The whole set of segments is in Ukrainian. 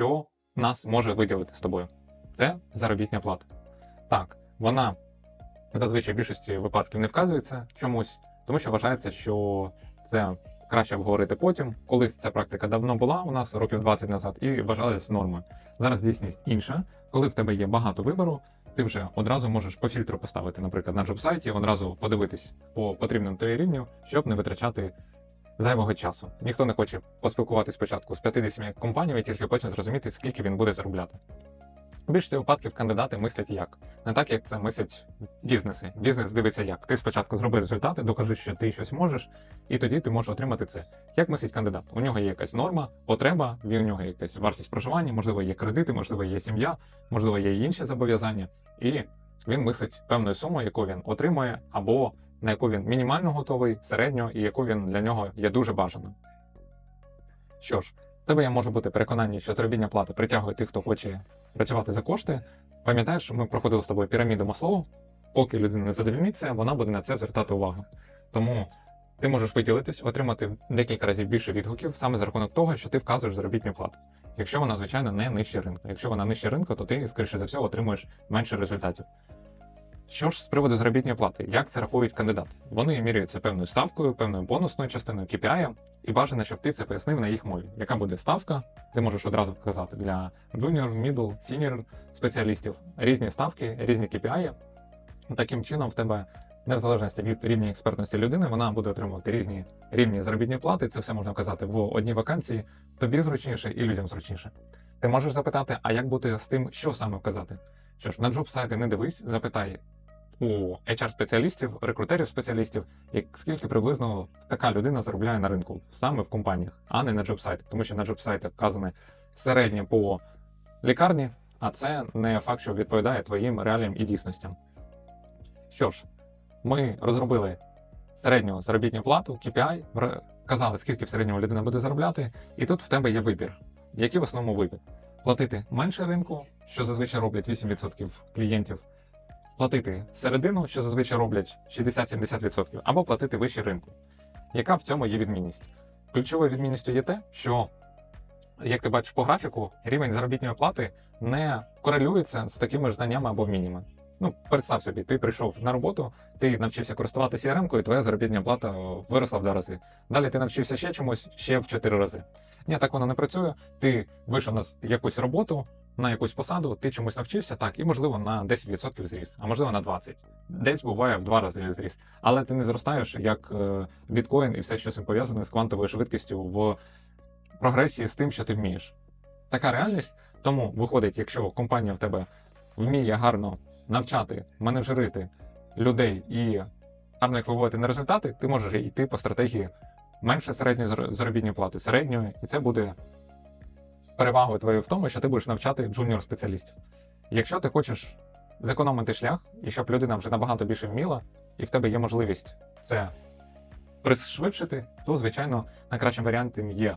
що нас може виділити з тобою. Це заробітня плата. Так, вона зазвичай в більшості випадків не вказується чомусь, тому що вважається, що це краще обговорити потім. Колись ця практика давно була у нас років 20 назад і вважалась нормою. Зараз дійсність інша. Коли в тебе є багато вибору, ти вже одразу можеш по фільтру поставити, наприклад, на джоб-сайті, одразу подивитись по потрібному тобі рівню, щоб не витрачати зайвого часу. Ніхто не хоче поспілкуватись спочатку з 50 компаніями, тільки потім зрозуміти, скільки він буде заробляти. В більшості випадків кандидати мислять як. Не так, як це мислять бізнеси. Бізнес дивиться як. Ти спочатку зроби результати, докажи, що ти щось можеш, і тоді ти можеш отримати це. Як мислить кандидат? У нього є якась норма, потреба, в нього є якась вартість проживання, можливо, є кредити, можливо, є сім'я, можливо, є інші зобов'язання. І він мислить певною сумою, яку він отримує, або на яку він мінімально готовий, середньо, і яку він для нього є дуже бажаною. Що ж, в тебе я можу бути переконані, що заробітня плата притягує тих, хто хоче працювати за кошти. Пам'ятаєш, ми проходили з тобою піраміду Маслоу. Поки людина не задовільниться, вона буде на це звертати увагу. Тому ти можеш виділитись, отримати декілька разів більше відгуків саме за рахунок того, що ти вказуєш заробітну плату. Якщо вона, звичайно, не нижче ринку. Якщо вона нижче ринку, то ти, скоріше за все, отримуєш менше результатів. Що ж з приводу заробітної плати, як це рахують кандидати? Вони міряються певною ставкою, певною бонусною частиною KPI, і бажано, щоб ти це пояснив на їх мові. Яка буде ставка? Ти можеш одразу вказати для junior, middle, senior спеціалістів різні ставки, різні KPI. Таким чином, в тебе, не в залежності від рівня експертності людини, вона буде отримувати різні рівні заробітної плати. Це все можна вказати в одній вакансії. Тобі зручніше і людям зручніше. Ти можеш запитати, а як бути з тим, що саме вказати? Що ж, на джоб сайти не дивись, запитай у HR-спеціалістів, рекрутерів-спеціалістів, як скільки приблизно така людина заробляє на ринку саме в компаніях, а не на джоб-сайтах. Тому що на джоб-сайтах вказане середнє по лікарні, а це не факт, що відповідає твоїм реаліям і дійсностям. Що ж, ми розробили середню заробітну плату, KPI, казали, скільки в середньому людина буде заробляти, і тут в тебе є вибір. Який в основному вибір? Платити менше ринку, що зазвичай роблять 8% клієнтів, платити середину, що зазвичай роблять 60-70%, або платити вище ринку. Яка в цьому є відмінність? Ключовою відмінністю є те, що, як ти бачиш по графіку, рівень заробітної плати не корелюється з такими ж знаннями або вміннями. Ну, представ собі, ти прийшов на роботу, ти навчився користуватися CRM, і твоя заробітна плата виросла в два рази. Далі ти навчився ще чомусь ще в 4 рази. Ні, так воно не працює. Ти вийшов на якусь роботу, на якусь посаду, ти чомусь навчився, так, і можливо на 10% зріс, а можливо на 20%. Десь буває в два рази зріс. Але ти не зростаєш як е, біткоін і все, що з цим пов'язане з квантовою швидкістю в прогресії з тим, що ти вмієш. Така реальність. Тому виходить, якщо компанія в тебе вміє гарно навчати, менеджерити людей і гарно їх виводити на результати, ти можеш йти по стратегії менше середньої зар- заробітної плати, середньої, і це буде перевагою твоєю в тому, що ти будеш навчати джуніор спеціалістів. Якщо ти хочеш зекономити шлях, і щоб людина вже набагато більше вміла, і в тебе є можливість це пришвидшити, то звичайно найкращим варіантом є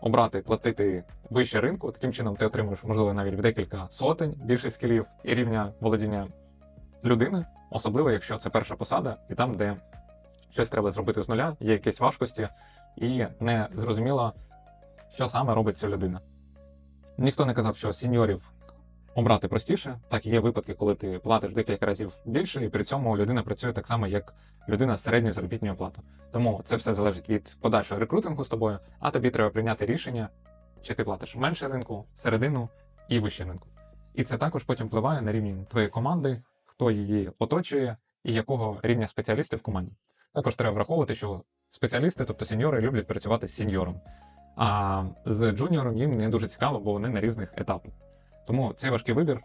обрати платити вище ринку. Таким чином ти отримуєш, можливо, навіть в декілька сотень більше скілів і рівня володіння людини, особливо якщо це перша посада, і там, де щось треба зробити з нуля, є якісь важкості, і не зрозуміло, що саме робить ця людина. Ніхто не казав, що сіньорів обрати простіше. Так, є випадки, коли ти платиш декілька разів більше, і при цьому людина працює так само, як людина з середньою заробітною платою. Тому це все залежить від подальшого рекрутингу з тобою, а тобі треба прийняти рішення, чи ти платиш менше ринку, середину і вище ринку. І це також потім впливає на рівень твоєї команди, хто її оточує і якого рівня спеціалісти в команді. Також треба враховувати, що спеціалісти, тобто сеньори, люблять працювати з сеньором. А з джуніором їм не дуже цікаво, бо вони на різних етапах. Тому цей важкий вибір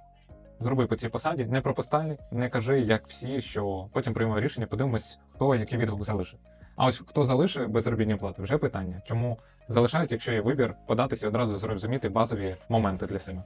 зроби по цій посаді, не пропустай, не кажи, як всі, що потім приймав рішення, подивимось, хто який відгук залишить. А ось хто залишить без заробітної плати, вже питання. Чому залишають, якщо є вибір, податися і одразу зрозуміти базові моменти для себе.